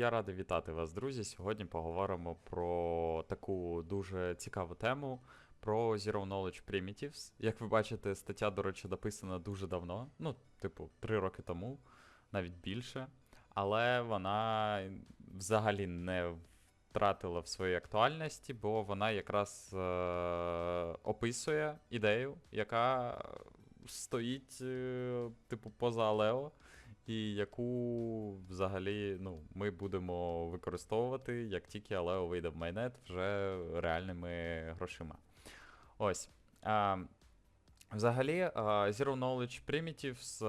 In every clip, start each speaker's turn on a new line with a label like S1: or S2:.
S1: я радий вітати вас, друзі. Сьогодні поговоримо про таку дуже цікаву тему про Zero Knowledge Primitives. Як ви бачите, стаття, до речі, написана дуже давно, ну, типу, три роки тому, навіть більше. Але вона взагалі не втратила в своїй актуальності, бо вона якраз е- описує ідею, яка стоїть, е, типу, поза Алео і яку взагалі ну, ми будемо використовувати, як тільки Алео вийде в майнет вже реальними грошима. Ось. А, Взагалі, Zero Knowledge Primitives.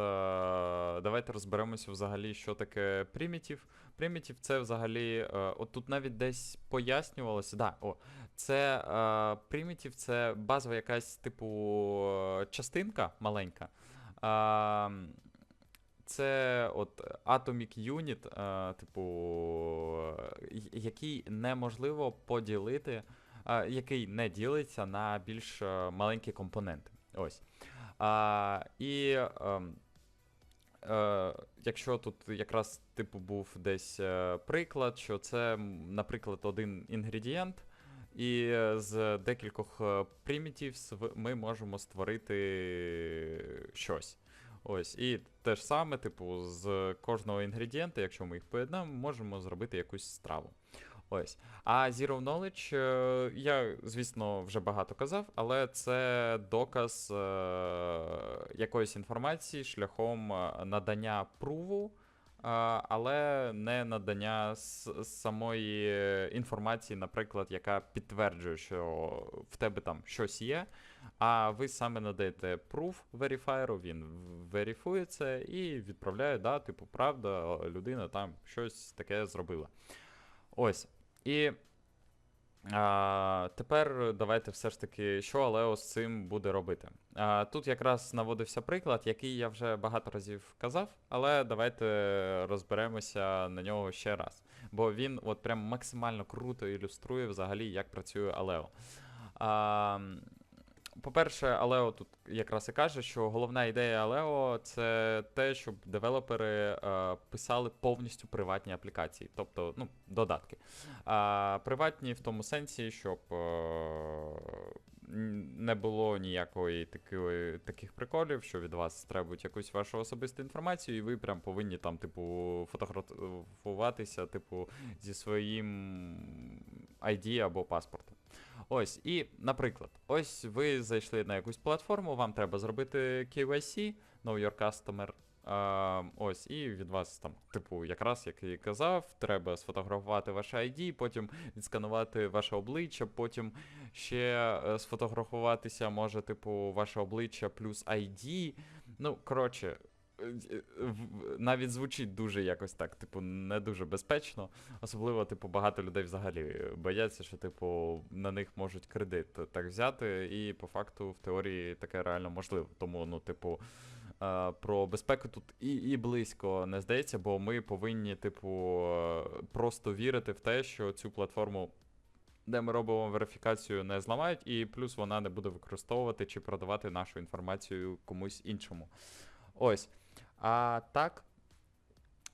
S1: Давайте розберемося взагалі, що таке Primitive. Primitive це взагалі. От тут навіть десь пояснювалося. Да, о, це Primitive це базова якась, типу, частинка маленька. А, це от Atomic Unit, е, типу, й- який неможливо поділити, е, який не ділиться на більш е, маленькі компоненти. Ось. А, і ем, е, якщо тут якраз типу був десь е, приклад, що це, наприклад, один інгредієнт. І е, з декількох е, primitives в- ми можемо створити щось. Ось, і те ж саме, типу, з кожного інгредієнта, якщо ми їх поєднаємо, можемо зробити якусь страву. Ось. А Zero Knowledge, е, я, звісно, вже багато казав, але це доказ е, якоїсь інформації шляхом е, надання пруву, але не надання самої інформації, наприклад, яка підтверджує, що в тебе там щось є. А ви саме надаєте proof верифайеру, він верифує і відправляє, да, типу, правда, людина там щось таке зробила. Ось. І а, тепер давайте все ж таки, що Алео з цим буде робити. А, тут якраз наводився приклад, який я вже багато разів казав, але давайте розберемося на нього ще раз. Бо він от прям максимально круто ілюструє взагалі, як працює Алео. А, по-перше, Алео тут якраз і каже, що головна ідея Алео це те, щоб девелопери е, писали повністю приватні аплікації, тобто ну, додатки. А, приватні в тому сенсі, щоб е, не було ніякої такої, таких приколів, що від вас требують якусь вашу особисту інформацію, і ви прям повинні там, типу, фотографуватися, типу, зі своїм ID або паспортом. Ось, і, наприклад, ось ви зайшли на якусь платформу, вам треба зробити KYC, Know Your Customer. А, ось, і від вас там, типу, якраз як і казав, треба сфотографувати ваше ID, потім відсканувати ваше обличчя, потім ще е, сфотографуватися може, типу, ваше обличчя плюс ID. Ну, коротше, е, е, навіть звучить дуже якось так, типу, не дуже безпечно. Особливо, типу, багато людей взагалі бояться, що, типу, на них можуть кредит так взяти, і по факту в теорії таке реально можливо. Тому, ну, типу, е, про безпеку тут і, і близько не здається, бо ми повинні, типу, е, просто вірити в те, що цю платформу. Де ми робимо верифікацію, не зламають, і плюс вона не буде використовувати чи продавати нашу інформацію комусь іншому. Ось. А так,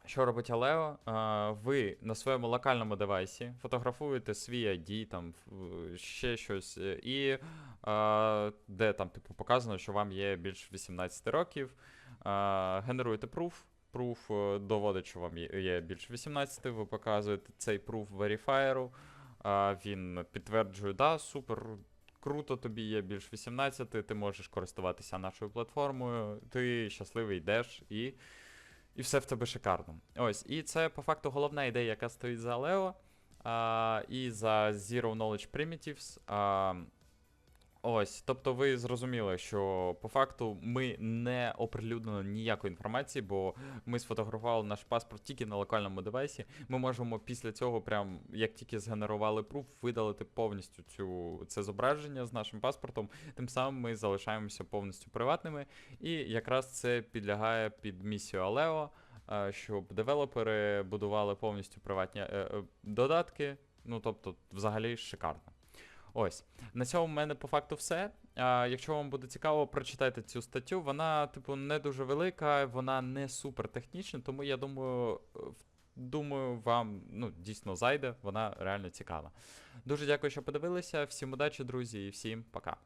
S1: що робить Алео? Ви на своєму локальному девайсі фотографуєте свій ID, там ще щось, е, і де там типу показано, що вам є більш 18 років. Генеруєте proof. Proof е, доводить, що вам є- більше 18, ви показуєте цей proof верифаєру. Він підтверджує, да, супер. Круто, тобі є більш 18, ти можеш користуватися нашою платформою, ти щасливий йдеш і і все в тебе шикарно. Ось, і це по факту головна ідея, яка стоїть за Aleo а, і за Zero Knowledge Primitives. А, ось, тобто ви зрозуміли, що по факту ми не оприлюднили ніякої інформації, бо ми сфотографували наш паспорт тільки на локальному девайсі. Ми можемо після цього, прям як тільки згенерували пруф, видалити повністю цю, це зображення з нашим паспортом. Тим самим ми залишаємося повністю приватними. І якраз це підлягає під місію Aleo, е, щоб девелопери будували повністю приватні е, е, додатки. Ну, тобто, взагалі шикарно. Ось. На цьому в мене по факту все. А, якщо вам буде цікаво, прочитайте цю статтю. Вона, типу, не дуже велика, вона не супер технічна, тому я думаю, думаю, вам ну, дійсно зайде, вона реально цікава. Дуже дякую, що подивилися. Всім удачі, друзі, і всім пока.